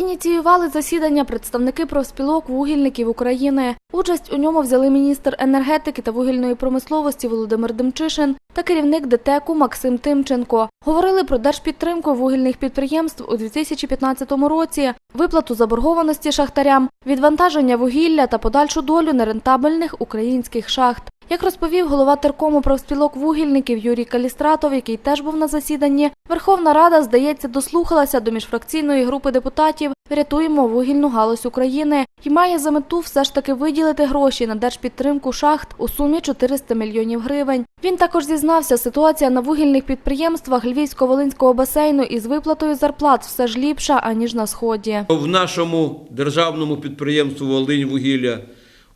Ініціювали засідання представники профспілок вугільників України. Участь у ньому взяли міністр енергетики та вугільної промисловості Володимир Демчишин та керівник ДТЕКу Максим Тимченко. Говорили про держпідтримку вугільних підприємств у 2015 році, виплату заборгованості шахтарям, відвантаження вугілля та подальшу долю нерентабельних українських шахт. Як розповів голова теркому профспілок вугільників Юрій Калістратов, який теж був на засіданні, Верховна Рада, здається, дослухалася до міжфракційної групи депутатів «Врятуємо вугільну галузь України» і має за мету все ж таки виділити гроші на держпідтримку шахт у сумі 400 мільйонів гривень. Він також зізнався, ситуація на вугільних підприємствах Львівсько-Волинського басейну із виплатою зарплат все ж ліпша, аніж на Сході. В нашому державному підприємстві «Волиньвугілля»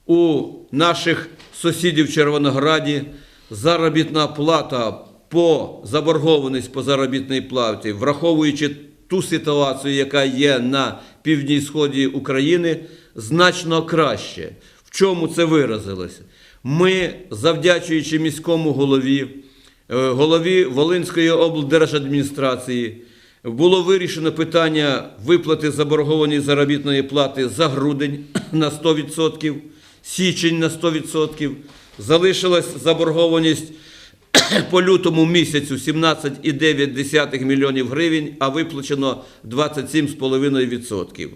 у наших сусідів в Червонограді заробітна плата по заборгованість по заробітній платі, враховуючи ту ситуацію, яка є на півдні сході України, значно краще. В чому це виразилося? Ми, завдячуючи міському голові, е, голові Волинської облдержадміністрації, було вирішено питання виплати заборгованої заробітної плати за грудень на 100%, січень на 100%. Залишилась заборгованість по лютому місяцю 17,9 мільйонів гривень, а виплачено 27,5%.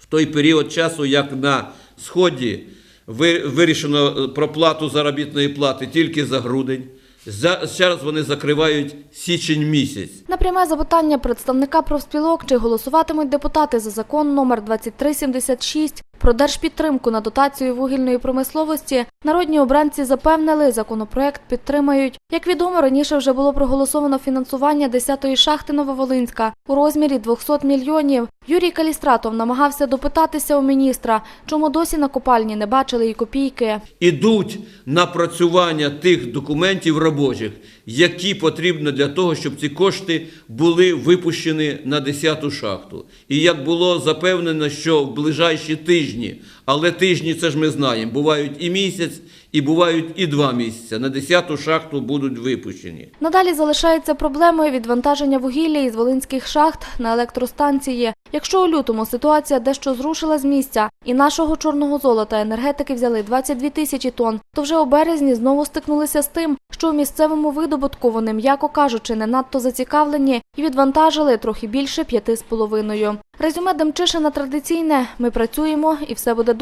В той період часу, як на Сході, ви- вирішено про плату заробітної плати тільки за грудень. За- Зараз вони закривають січень місяць. На пряме запитання представника профспілок, чи голосуватимуть депутати за закон номер 2376 про держпідтримку на дотацію вугільної промисловості, народні обранці запевнили, законопроект підтримають. Як відомо, раніше вже було проголосовано фінансування 10-ї шахти Нововолинська у розмірі 200 мільйонів. Юрій Калістратов намагався допитатися у міністра, чому досі на копальні не бачили і копійки. ідуть напрацювання тих документів робочих, які потрібно для того, щоб ці кошти були випущені на 10-ту шахту. І як було запевнено, що в ближайші тижні, тижні, але тижні це ж ми знаємо, бувають і місяць, і бувають і два місяці. На 10-ту шахту будуть випущені. Надалі залишається проблемою відвантаження вугілля із волинських шахт на електростанції. Якщо у лютому ситуація дещо зрушила з місця і нашого чорного золота енергетики взяли 22 тисячі тонн, то вже у березні знову стикнулися з тим, що у місцевому видобутку вони, м'яко кажучи, не надто зацікавлені і відвантажили трохи більше п'яти з половиною. Резюме Демчишина традиційне: ми працюємо і все буде добре.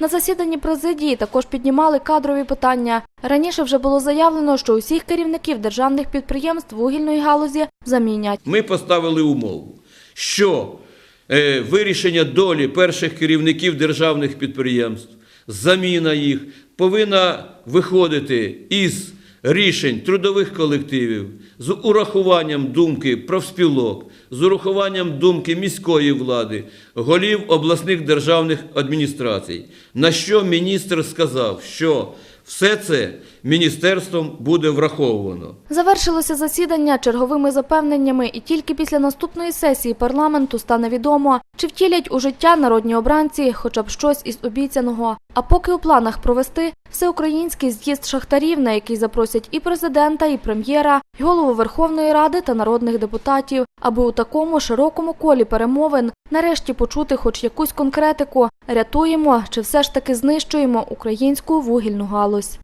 На засіданні президії також піднімали кадрові питання. Раніше вже було заявлено, що усіх керівників державних підприємств вугільної галузі замінять. Ми поставили умову, що е, вирішення долі перших керівників державних підприємств, заміна їх повинна виходити із рішень трудових колективів з урахуванням думки профспілок, з урахуванням думки міської влади, голів обласних державних адміністрацій. На що міністр сказав, що все це міністерством буде враховано. Завершилося засідання черговими запевненнями, і тільки після наступної сесії парламенту стане відомо, чи втілять у життя народні обранці хоча б щось із обіцяного. А поки у планах провести всеукраїнський з'їзд шахтарів, на який запросять і президента, і прем'єра, і голову Верховної Ради та народних депутатів, аби у такому широкому колі перемовин нарешті почути хоч якусь конкретику, рятуємо чи все ж таки знищуємо українську вугільну галузь.